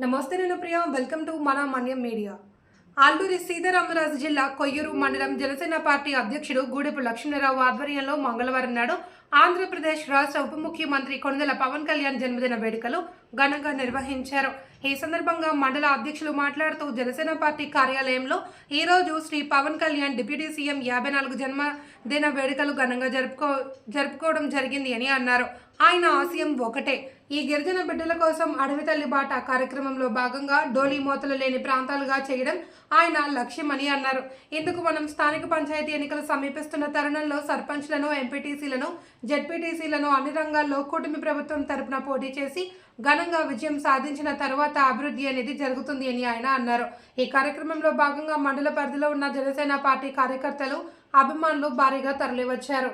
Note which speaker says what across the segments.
Speaker 1: నమస్తే నేను ప్రియ. Welcome to మన మన్యం మీడియా. ఆల్టూరి సీతారామరాజు జిల్లా కొయ్యూరు మండలం జనసేన పార్టీ అధ్యక్షుడు గూడెపు లక్ష్మీరావు ఆధ్వర్యంలో మంగళవారం నాడు ఆంధ్రప్రదేశ్ రాష్ట్ర ఉప ముఖ్యమంత్రి కొణిదెల పవన్ కళ్యాణ్ జన్మదిన వేడుకలు ఘనంగా నిర్వహించారు. ఈ సందర్భంగా మండల అధ్యక్షులు మాట్లాడుతూ జనసేన పార్టీ కార్యాలయంలో ఈరోజు శ్రీ పవన్ కళ్యాణ్ డిప్యూటీ సీఎం యాభై నాలుగు జన్మదిన వేడుకలు ఘనంగా జరుపుకో జరుపుకోవడం జరిగింది అని అన్నారు. ఆయన ఆశయం ఒకటే. ఈ గిరిజన బిడ్డల కోసం అడవి తల్లి బాట కార్యక్రమంలో భాగంగా డోలీ మూతలు లేని ప్రాంతాలుగా చేయడం ఆయన లక్ష్యమని అన్నారు. ఇందుకు మనం స్థానిక పంచాయతీ ఎన్నికలు సమీపిస్తున్న తరుణంలో సర్పంచ్లను ఎంపీటీసీలను జెడ్పీటీసీలను అన్ని రంగాల్లో కూటమి ప్రభుత్వం తరపున పోటీ చేసి ఘనంగా విజయం సాధించిన తర్వాత అభివృద్ధి అనేది జరుగుతుంది అని ఆయన అన్నారు. ఈ కార్యక్రమంలో భాగంగా మండల పరిధిలో ఉన్న జనసేన పార్టీ కార్యకర్తలు అభిమానులు భారీగా తరలివచ్చారు.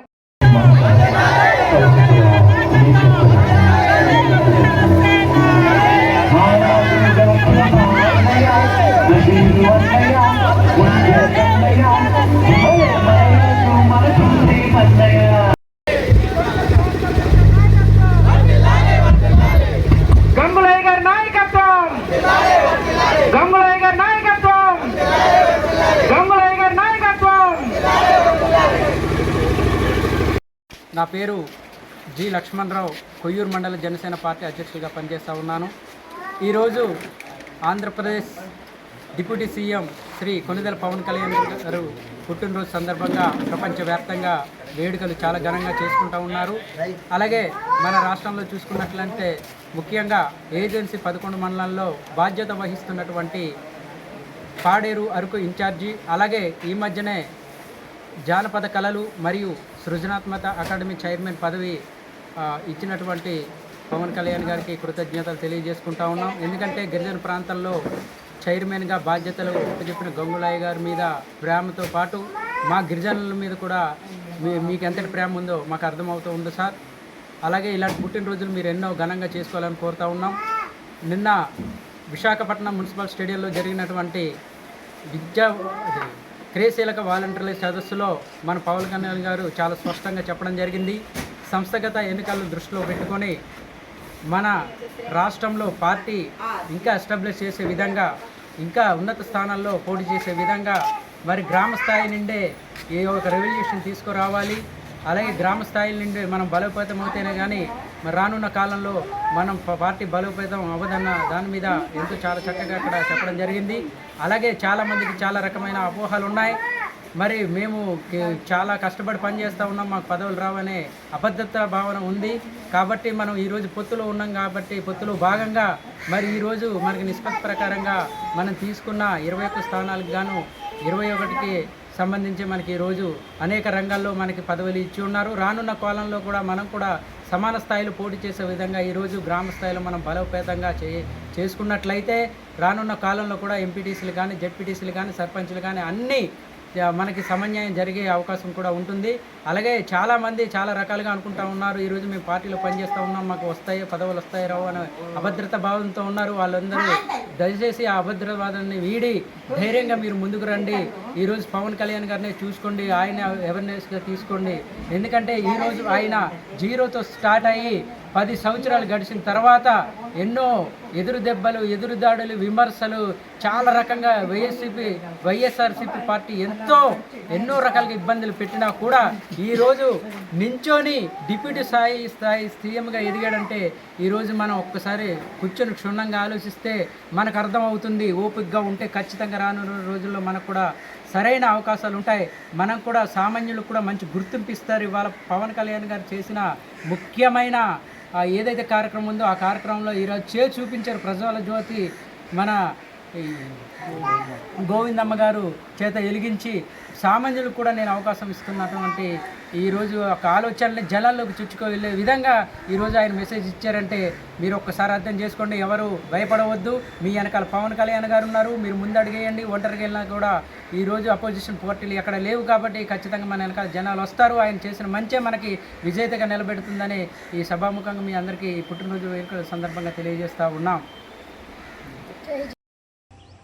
Speaker 2: నా పేరు జి లక్ష్మణరావు కొయ్యూరు మండల జనసేన పార్టీ అధ్యక్షుడిగా పనిచేస్తూ ఉన్నాను. ఈరోజు ఆంధ్రప్రదేశ్ డిప్యూటీ సీఎం శ్రీ కొనిదెల పవన్ కళ్యాణ్ గారు పుట్టినరోజు సందర్భంగా ప్రపంచవ్యాప్తంగా వేడుకలు చాలా ఘనంగా చేసుకుంటూ ఉన్నారు. అలాగే మన రాష్ట్రంలో చూసుకున్నట్లయితే ముఖ్యంగా ఏజెన్సీ పదకొండు మండలాల్లో బాధ్యత వహిస్తున్నటువంటి పాడేరు అరకు ఇన్ఛార్జి అలాగే ఈ మధ్యనే జానపద కళలు మరియు సృజనాత్మక అకాడమీ చైర్మన్ పదవి ఇచ్చినటువంటి పవన్ కళ్యాణ్ గారికి కృతజ్ఞతలు తెలియజేసుకుంటా ఉన్నాం. ఎందుకంటే గిరిజన ప్రాంతాల్లో చైర్మన్గా బాధ్యతలు చెప్పిన గంగులాయ్య గారి మీద ప్రేమతో పాటు మా గిరిజనుల మీద కూడా మీ మీకు ఎంతటి ప్రేమ ఉందో మాకు అర్థమవుతూ ఉంది సార్. అలాగే ఇలాంటి పుట్టినరోజులు మీరు ఎన్నో ఘనంగా చేసుకోవాలని కోరుతా ఉన్నాం. నిన్న విశాఖపట్నం మున్సిపల్ స్టేడియంలో జరిగినటువంటి విద్యా క్రియాశీలక వాలంటీర్ల సదస్సులో మన పవన్ కళ్యాణ్ గారు చాలా స్పష్టంగా చెప్పడం జరిగింది. సంస్థగత ఎన్నికలను దృష్టిలో పెట్టుకొని మన రాష్ట్రంలో పార్టీ ఇంకా ఎస్టాబ్లిష్ చేసే విధంగా ఇంకా ఉన్నత స్థానాల్లో పోటీ చేసే విధంగా మరి గ్రామ స్థాయి నుండే ఏ ఒక రెవల్యూషన్ తీసుకురావాలి. అలాగే గ్రామ స్థాయిల నుండి మనం బలోపేతం అవుతేనే కానీ మరి రానున్న కాలంలో మనం పార్టీ బలోపేతం అవ్వదన్న దాని మీద ఎంతో చాలా చక్కగా అక్కడ చెప్పడం జరిగింది. అలాగే చాలామందికి చాలా రకమైన అపోహలు ఉన్నాయి. మరి మేము చాలా కష్టపడి పనిచేస్తూ ఉన్నాం. మాకు పదవులు రావనే అబద్ధత భావన ఉంది. కాబట్టి మనం ఈరోజు పొత్తులో ఉన్నాం కాబట్టి పొత్తులో భాగంగా మరి ఈరోజు మనకి నిష్పత్తి ప్రకారంగా మనం తీసుకున్న ఇరవై ఒక్క స్థానాలకు గాను ఇరవై ఒకటికి సంబంధించి మనకి ఈరోజు అనేక రంగాల్లో మనకి పదవులు ఇచ్చి ఉన్నారు. రానున్న కాలంలో కూడా మనం కూడా సమాన స్థాయిలో పోటీ చేసే విధంగా ఈరోజు గ్రామ స్థాయిలో మనం బలోపేతంగా చే చేసుకున్నట్లయితే రానున్న కాలంలో కూడా ఎంపీటీసీలు కానీ జెడ్పీటీసీలు కానీ సర్పంచ్లు కానీ అన్నీ మనకి సమన్యాయం జరిగే అవకాశం కూడా ఉంటుంది. అలాగే చాలామంది చాలా రకాలుగా అనుకుంటా ఉన్నారు ఈరోజు మేము పార్టీలో పనిచేస్తూ ఉన్నాం మాకు వస్తాయి పదవులు వస్తాయి రావు అనే అభద్రత భావంతో ఉన్నారు. వాళ్ళందరూ దయచేసి ఆ అభద్రవాదాన్ని వీడి ధైర్యంగా మీరు ముందుకు రండి. ఈరోజు పవన్ కళ్యాణ్ గారిని చూసుకోండి ఆయన అవేర్నెస్గా తీసుకోండి. ఎందుకంటే ఈరోజు ఆయన జీరోతో స్టార్ట్ అయ్యి పది సంవత్సరాలు గడిచిన తర్వాత ఎన్నో ఎదురు దెబ్బలు ఎదురు దాడులు విమర్శలు చాలా రకంగా వైఎస్సీపీ వైఎస్ఆర్సీపీ పార్టీ ఎంతో ఎన్నో రకాలుగా ఇబ్బందులు పెట్టినా కూడా ఈరోజు నించోని డిప్యూటీ స్థాయి స్థాయి సీఎంగా ఎదిగాడంటే ఈరోజు మనం ఒక్కసారి కూర్చొని క్షుణ్ణంగా ఆలోచిస్తే మనకు అర్థమవుతుంది ఓపికగా ఉంటే ఖచ్చితంగా రానున్న రోజుల్లో మనకు కూడా సరైన అవకాశాలు ఉంటాయి. మనం కూడా సామాన్యులు కూడా మంచి గుర్తింపు ఇస్తారు. ఇవాళ పవన్ కళ్యాణ్ గారు చేసిన ముఖ్యమైన ఏదైతే కార్యక్రమం ఉందో ఆ కార్యక్రమంలో ఈరోజు చే చూపించారు ప్రజ్వల జ్యోతి మన గోవిందమ్మ గారు చేత వెలిగించి సామాన్యులకు కూడా నేను అవకాశం ఇస్తున్నటువంటి ఈరోజు ఒక ఆలోచనని జనాల్లోకి చుచ్చుకో వెళ్ళే విధంగా ఈరోజు ఆయన మెసేజ్ ఇచ్చారంటే మీరు ఒక్కసారి అర్థం చేసుకోండి. ఎవరు భయపడవద్దు. మీ వెనకాల పవన్ కళ్యాణ్ గారు ఉన్నారు. మీరు ముందడిగేయండి ఒంటరికి వెళ్ళినా కూడా ఈరోజు అపోజిషన్ పార్టీలు ఎక్కడ లేవు కాబట్టి ఖచ్చితంగా మన వెనకాల జనాలు వస్తారు. ఆయన చేసిన మంచే మనకి విజేతగా నిలబెడుతుందని ఈ సభాముఖంగా మీ అందరికీ పుట్టినరోజు వేడుకల సందర్భంగా తెలియజేస్తూ ఉన్నాం.